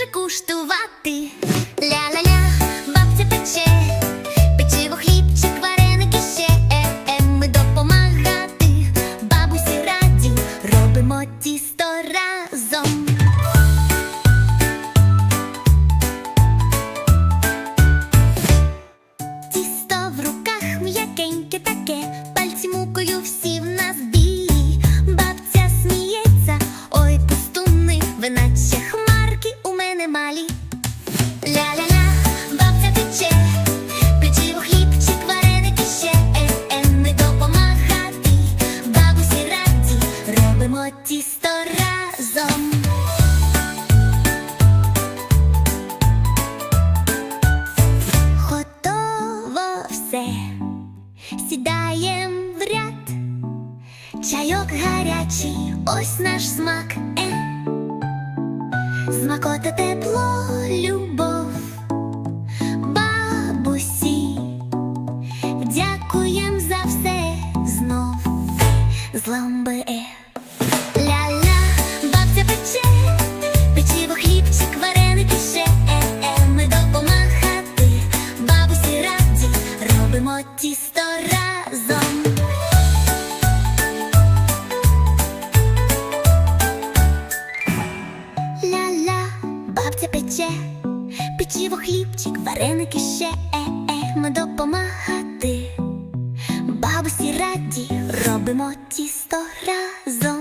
дуже куштувати. Ля-ля-ля, бабця пече, печиво хлібчик, вареники ще е, е Ми допомагати, бабусі раді, робимо тісто разом. Тісто в руках м'якеньке таке, пальці мукою всі в нас білі. Бабця сміється, ой, пустуни, ви наче далі. Ля-ля-ля, бабця тече, печиво хлібчик, вареники ще, е, е, ми допомагати, бабусі раді, робимо тісто разом. Готово все, сідаєм в ряд, чайок гарячий, ось наш смак. Е. Смакота тепло, любов, бабусі, дякуєм за все знов з. Е. Ля-ля, бабця пече, бабця пече, печиво, хлібчик, вареники ще. Е-е, ми допомагати, бабусі раді, робимо тісто разом.